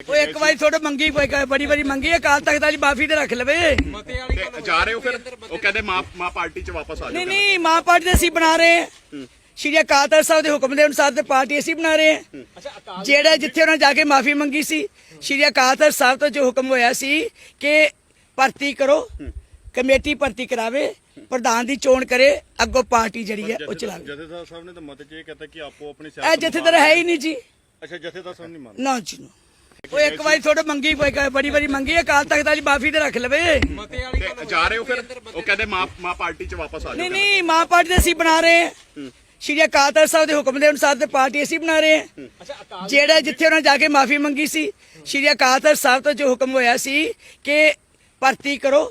ਉਹ ਇੱਕ ਵਾਰੀ ਤੁਹਾਡੇ ਮੰਗੀ ਕੋਈ ਬੜੀ ਬੜੀ ਮੰਗੀ ਅਕਾਲ ਤਖਤ ਵਾਲੀ ਮਾਫੀ ਤੇ ਰੱਖ ਲਵੇ। ਤੇ ਜਾ ਰਹੇ ਹੋ ਫਿਰ? ਉਹ ਕਹਿੰਦੇ ਮਾਂ ਮਾਂ ਪਾਰਟੀ ਚ ਵਾਪਸ ਆ ਨਹੀਂ ਜਾਓ ਨਹੀਂ ਮਾਂ ਪਾਰਟੀ ਦੇ ਅਸੀਂ ਬਣਾ ਰਹੇ ਹਾਂ। ਸ਼੍ਰੀ ਅਕਾਲ ਤਖਤ ਸਾਹਿਬ ਦੇ ਹੁਕਮ ਦੇ ਅਨੁਸਾਰ ਤੇ ਪਾਰਟੀ ਅਸੀਂ ਬਣਾ ਰਹੇ ਹਾਂ। ਜਿਹੜਾ ਜਿੱਥੇ ਉਹਨਾਂ ਜਾ ਕੇ ਮਾਫੀ ਮੰਗੀ ਸੀ ਸ਼੍ਰੀ ਅਕਾਲ ਤਖਤ ਸਾਹਿਬ ਤੋਂ ਜੋ ਹੁਕਮ ਹੋਇਆ ਸੀ ਕਿ ਭਰਤੀ ਕਰੋ ਕਮੇਟੀ ਭਰਤੀ ਕਰਾਵੇ ਪ੍ਰਧਾਨ ਦੀ ਚੋਣ ਕਰੇ ਅੱਗੋਂ ਪਾਰਟੀ ਜਿਹੜੀ ਹੈ ਉਹ ਚਲਾਵੇ। ਜਥੇਦਾਰ ਸਾਹਿਬ ਨੇ ਤਾਂ ਮਤ ਚ ਇਹ ਕਹਤਾ ਕਿ ਆਪੋ ਆਪਣੀ ਇਹ ਜਥੇਦਾਰ ਹੈ ਹੀ ਨਹੀਂ ਜੀ। ਅੱਛਾ ਜਥੇਦਾਰ ਸਾਹਿਬ ਨਹੀਂ ਮੰਨਦੇ ਨਾ ਜੀ ਨਾ। ਉਹ ਇੱਕ ਵਾਰੀ ਤੁਹਾਡੇ ਮੰਗੀ ਕੋਈ ਬੜੀ ਬੜੀ ਮੰਗੀ ਅਕਾਲ ਤਖਤ ਵਾਲੀ ਮਾਫੀ ਤੇ ਰੱਖ ਲਵੇ। ਤੇ ਜਾ ਰਹੇ ਹੋ ਫਿਰ? ਉਹ ਕਹਿੰਦੇ ਮਾਂ ਮਾਂ ਪਾਰਟੀ ਚ ਵਾਪਸ ਆ ਨਹੀਂ ਜਾਓ ਨਹੀਂ ਮਾਂ ਪਾਰਟੀ ਦੇ ਅਸੀਂ ਬਣਾ ਰਹੇ ਹਾਂ। ਸ਼੍ਰੀ ਅਕਾਲ ਤਖਤ ਸਾਹਿਬ ਦੇ ਹੁਕਮ ਦੇ ਅਨੁਸਾਰ ਤੇ ਪਾਰਟੀ ਅਸੀਂ ਬਣਾ ਰਹੇ ਹਾਂ। ਜਿਹੜਾ ਜਿੱਥੇ ਉਹਨਾਂ ਜਾ ਕੇ ਮਾਫੀ ਮੰਗੀ ਸੀ ਸ਼੍ਰੀ ਅਕਾਲ ਤਖਤ ਸਾਹਿਬ ਤੋਂ ਜੋ ਹੁਕਮ ਹੋਇਆ ਸੀ ਕਿ ਭਰਤੀ ਕਰੋ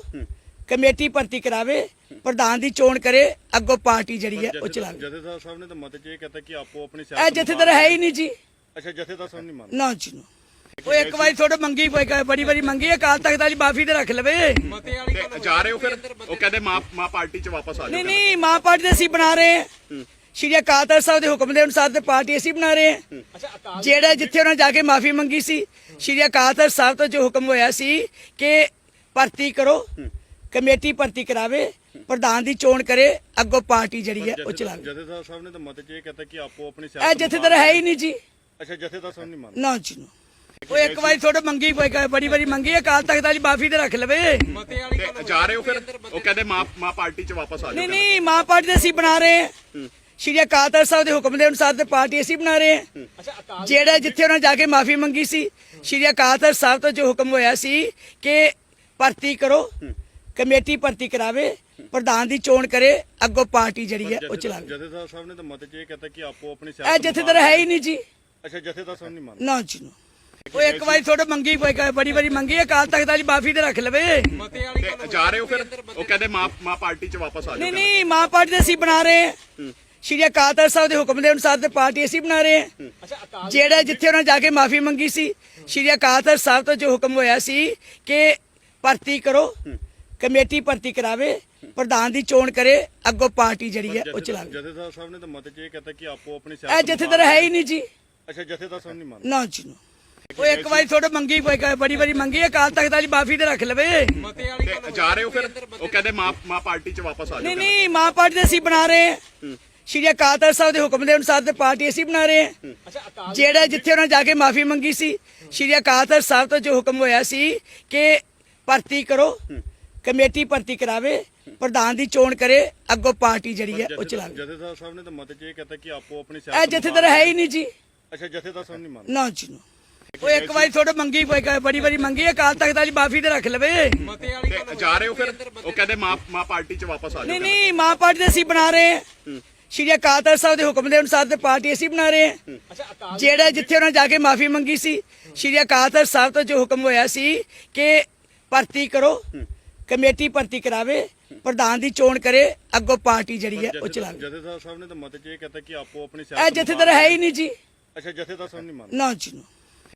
ਕਮੇਟੀ ਭਰਤੀ ਕਰਾਵੇ ਪ੍ਰਧਾਨ ਦੀ ਚੋਣ ਕਰੇ ਅੱਗੋਂ ਪਾਰਟੀ ਜਿਹੜੀ ਹੈ ਉਹ ਚਲਾਵੇ। ਜਥੇਦਾਰ ਸਾਹਿਬ ਨੇ ਤਾਂ ਮਤ ਚ ਇਹ ਕਹਤਾ ਕਿ ਆਪੋ ਆਪਣੀ ਇਹ ਜਥੇਦਾਰ ਹੈ ਹੀ ਨਹੀਂ ਜੀ। ਅੱਛਾ ਜਥੇਦਾਰ ਸਾਹਿਬ ਨਹੀਂ ਮੰਨਦੇ ਨਾ ਜੀ ਨਾ। ਉਹ ਇੱਕ ਵਾਰੀ ਤੁਹਾਡੇ ਮੰਗੀ ਕੋਈ ਬੜੀ ਬੜੀ ਮੰਗੀ ਅਕਾਲ ਤਖਤ ਵਾਲੀ ਮਾਫੀ ਤੇ ਰੱਖ ਲਵੇ। ਤੇ ਜਾ ਰਹੇ ਹੋ ਫਿਰ? ਉਹ ਕਹਿੰਦੇ ਮਾਂ ਮਾਂ ਪਾਰਟੀ ਚ ਵਾਪਸ ਆ ਨਹੀਂ ਜਾਓ ਨਹੀਂ ਮਾਂ ਪਾਰਟੀ ਦੇ ਅਸੀਂ ਬਣਾ ਰਹੇ ਹਾਂ। ਸ਼੍ਰੀ ਅਕਾਲ ਤਖਤ ਸਾਹਿਬ ਦੇ ਹੁਕਮ ਦੇ ਅਨੁਸਾਰ ਤੇ ਪਾਰਟੀ ਅਸੀਂ ਬਣਾ ਰਹੇ ਹਾਂ। ਜਿਹੜਾ ਜਿੱਥੇ ਉਹਨਾਂ ਜਾ ਕੇ ਮਾਫੀ ਮੰਗੀ ਸੀ ਸ਼੍ਰੀ ਅਕਾਲ ਤਖਤ ਸਾਹਿਬ ਤੋਂ ਜੋ ਹੁਕਮ ਹੋਇਆ ਸੀ ਕਿ ਭਰਤੀ ਕਰੋ ਕਮੇਟੀ ਭਰਤੀ ਕਰਾਵੇ ਪ੍ਰਧਾਨ ਦੀ ਚੋਣ ਕਰੇ ਅੱਗੋਂ ਪਾਰਟੀ ਜਿਹੜੀ ਹੈ ਉਹ ਚਲਾਵੇ। ਜਥੇਦਾਰ ਸਾਹਿਬ ਨੇ ਤਾਂ ਮਤ ਚ ਇਹ ਕਹਤਾ ਕਿ ਆਪੋ ਆਪਣੀ ਇਹ ਜਥੇਦਾਰ ਹੈ ਹੀ ਨਹੀਂ ਜੀ। ਅੱਛਾ ਜਥੇਦਾਰ ਸਾਹਿਬ ਨਹੀਂ ਮੰਨਦੇ ਨਾ ਜੀ ਨਾ। ਉਹ ਇੱਕ ਵਾਰੀ ਤੁਹਾਡੇ ਮੰਗੀ ਕੋਈ ਬੜੀ ਬੜੀ ਮੰਗੀ ਅਕਾਲ ਤਖਤ ਵਾਲੀ ਮਾਫੀ ਤੇ ਰੱਖ ਲਵੇ। ਤੇ ਜਾ ਰਹੇ ਹੋ ਫਿਰ? ਉਹ ਕਹਿੰਦੇ ਮਾਂ ਮਾਂ ਪਾਰਟੀ ਚ ਵਾਪਸ ਆ ਨਹੀਂ ਜਾਓ ਨਹੀਂ ਮਾਂ ਪਾਰਟੀ ਦੇ ਅਸੀਂ ਬਣਾ ਰਹੇ ਹਾਂ। ਸ਼੍ਰੀ ਅਕਾਲ ਤਖਤ ਸਾਹਿਬ ਦੇ ਹੁਕਮ ਦੇ ਅਨੁਸਾਰ ਤੇ ਪਾਰਟੀ ਅਸੀਂ ਬਣਾ ਰਹੇ ਹਾਂ। ਜਿਹੜਾ ਜਿੱਥੇ ਉਹਨਾਂ ਜਾ ਕੇ ਮਾਫੀ ਮੰਗੀ ਸੀ ਸ਼੍ਰੀ ਅਕਾਲ ਤਖਤ ਸਾਹਿਬ ਤੋਂ ਜੋ ਹੁਕਮ ਹੋਇਆ ਸੀ ਕਿ ਭਰਤੀ ਕਰੋ ਕਮੇਟੀ ਭਰਤੀ ਕਰਾਵੇ ਪ੍ਰਧਾਨ ਦੀ ਚੋਣ ਕਰੇ ਅੱਗੋਂ ਪਾਰਟੀ ਜਿਹੜੀ ਹੈ ਉਹ ਚਲਾਵੇ। ਜਥੇਦਾਰ ਸਾਹਿਬ ਨੇ ਤਾਂ ਮਤ ਚ ਇਹ ਕਹਤਾ ਕਿ ਆਪੋ ਆਪਣੀ ਇਹ ਜਥੇਦਾਰ ਹੈ ਹੀ ਨਹੀਂ ਜੀ। ਅੱਛਾ ਜਥੇਦਾਰ ਸਾਹਿਬ ਨਹੀਂ ਮੰਨਦੇ। ਨਾ ਜੀ ਨਾ। ਉਹ ਇੱਕ ਵਾਰੀ ਤੁਹਾਡੇ ਮੰਗੀ ਬੜੀ ਬੜੀ ਮੰਗੀ ਅਕਾਲ ਤਖਤ ਵਾਲੀ ਮਾਫੀ ਤੇ ਰੱਖ ਲਵੇ। ਤੇ ਜਾ ਰਹੇ ਹੋ ਫਿਰ? ਉਹ ਕਹਿੰਦੇ ਮਾਂ ਮਾਂ ਪਾਰਟੀ ਚ ਵਾਪਸ ਆ ਨਹੀਂ ਜਾਓ ਨਹੀਂ ਮਾਂ ਪਾਰਟੀ ਦੇ ਅਸੀਂ ਬਣਾ ਰਹੇ ਹਾਂ। ਸ਼੍ਰੀ ਅਕਾਲ ਤਖਤ ਸਾਹਿਬ ਦੇ ਹੁਕਮ ਦੇ ਅਨੁਸਾਰ ਤੇ ਪਾਰਟੀ ਅਸੀਂ ਬਣਾ ਰਹੇ ਹਾਂ। ਜਿਹੜਾ ਜਿੱਥੇ ਉਹਨਾਂ ਜਾ ਕੇ ਮਾਫੀ ਮੰਗੀ ਸੀ ਸ਼੍ਰੀ ਅਕਾਲ ਤਖਤ ਸਾਹਿਬ ਤੋਂ ਜੋ ਹੁਕਮ ਹੋਇਆ ਸੀ ਕਿ ਭਰਤੀ ਕਰੋ ਕਮੇਟੀ ਭਰਤੀ ਕਰਾਵੇ ਪ੍ਰਧਾਨ ਦੀ ਚੋਣ ਕਰੇ ਅੱਗੋਂ ਪਾਰਟੀ ਜਿਹੜੀ ਹੈ ਉਹ ਚਲਾਵੇ। ਜਥੇਦਾਰ ਸਾਹਿਬ ਨੇ ਤਾਂ ਮਤ ਚ ਇਹ ਕਹਤਾ ਕਿ ਆਪੋ ਆਪਣੀ ਇਹ ਜਥੇਦਾਰ ਹੈ ਹੀ ਨਹੀਂ ਜੀ। ਅੱਛਾ ਜਥੇਦਾਰ ਸਾਹਿਬ ਨਹੀਂ ਮੰਨਦੇ ਨਾ ਜੀ ਨਾ। ਉਹ ਇੱਕ ਵਾਰੀ ਤੁਹਾਡੇ ਮੰਗੀ ਕੋਈ ਬੜੀ ਬੜੀ ਮੰਗੀ ਅਕਾਲ ਤਖਤ ਵਾਲੀ ਮਾਫੀ ਤੇ ਰੱਖ ਲਵੇ। ਤੇ ਜਾ ਰਹੇ ਹੋ ਫਿਰ? ਉਹ ਕਹਿੰਦੇ ਮਾਂ ਮਾਂ ਪਾਰਟੀ ਚ ਵਾਪਸ ਆ ਨਹੀਂ ਜਾਓ ਨਹੀਂ ਮਾਂ ਪਾਰਟੀ ਦੇ ਅਸੀਂ ਬਣਾ ਰਹੇ ਹਾਂ। ਸ਼੍ਰੀ ਅਕਾਲ ਤਖਤ ਸਾਹਿਬ ਦੇ ਹੁਕਮ ਦੇ ਅਨੁਸਾਰ ਤੇ ਪਾਰਟੀ ਅਸੀਂ ਬਣਾ ਰਹੇ ਹਾਂ। ਜਿਹੜਾ ਜਿੱਥੇ ਉਹਨਾਂ ਜਾ ਕੇ ਮਾਫੀ ਮੰਗੀ ਸੀ ਸ਼੍ਰੀ ਅਕਾਲ ਤਖਤ ਸਾਹਿਬ ਤੋਂ ਜੋ ਹੁਕਮ ਹੋਇਆ ਸੀ ਕਿ ਭਰਤੀ ਕਰੋ ਕਮੇਟੀ ਭਰਤੀ ਕਰਾਵੇ ਪ੍ਰਧਾਨ ਦੀ ਚੋਣ ਕਰੇ ਅੱਗੋਂ ਪਾਰਟੀ ਜਿਹੜੀ ਹੈ ਉਹ ਚਲਾਵੇ। ਜਥੇਦਾਰ ਸਾਹਿਬ ਨੇ ਤਾਂ ਮਤ ਚ ਇਹ ਕਹਤਾ ਕਿ ਆਪੋ ਆਪਣੀ ਇਹ ਜਥੇਦਾਰ ਹੈ ਹੀ ਨਹੀਂ ਜੀ। ਅੱਛਾ ਜਥੇਦਾਰ ਸਾਹਿਬ ਨਹੀਂ ਮੰਨਦੇ ਨਾ ਜੀ ਨਾ। ਉਹ ਇੱਕ ਵਾਰੀ ਤੁਹਾਡੇ ਮੰਗੀ ਕੋਈ ਬੜੀ ਬੜੀ ਮੰਗੀ ਅਕਾਲ ਤਖਤ ਵਾਲੀ ਮਾਫੀ ਤੇ ਰੱਖ ਲਵੇ। ਤੇ ਜਾ ਰਹੇ ਹੋ ਫਿਰ? ਉਹ ਕਹਿੰਦੇ ਮਾਂ ਮਾਂ ਪਾਰਟੀ ਚ ਵਾਪਸ ਆ ਨਹੀਂ ਜਾਓ ਨਹੀਂ ਮਾਂ ਪਾਰਟੀ ਦੇ ਅਸੀਂ ਬਣਾ ਰਹੇ ਹਾਂ। ਸ਼੍ਰੀ ਅਕਾਲ ਤਖਤ ਸਾਹਿਬ ਦੇ ਹੁਕਮ ਦੇ ਅਨੁਸਾਰ ਤੇ ਪਾਰਟੀ ਅਸੀਂ ਬਣਾ ਰਹੇ ਹਾਂ। ਜਿਹੜਾ ਜਿੱਥੇ ਉਹਨਾਂ ਜਾ ਕੇ ਮਾਫੀ ਮੰਗੀ ਸੀ ਸ਼੍ਰੀ ਅਕਾਲ ਤਖਤ ਸਾਹਿਬ ਤੋਂ ਜੋ ਹੁਕਮ ਹੋਇਆ ਸੀ ਕਿ ਭਰਤੀ ਕਰੋ ਕਮੇਟੀ ਭਰਤੀ ਕਰਾਵੇ ਪ੍ਰਧਾਨ ਦੀ ਚੋਣ ਕਰੇ ਅੱਗੋਂ ਪਾਰਟੀ ਜਿਹੜੀ ਹੈ ਉਹ ਚਲਾਵੇ। ਜਥੇਦਾਰ ਸਾਹਿਬ ਨੇ ਤਾਂ ਮਤ ਚ ਇਹ ਕਹਤਾ ਕਿ ਆਪੋ ਆਪਣੀ ਇਹ ਜਥੇਦਾਰ ਹੈ ਹੀ ਨਹੀਂ ਜੀ। ਅੱਛਾ ਜਥੇਦਾਰ ਸਾਹਿਬ ਨਹੀਂ ਮੰਨਦੇ। ਨਾ ਜੀ ਨਾ।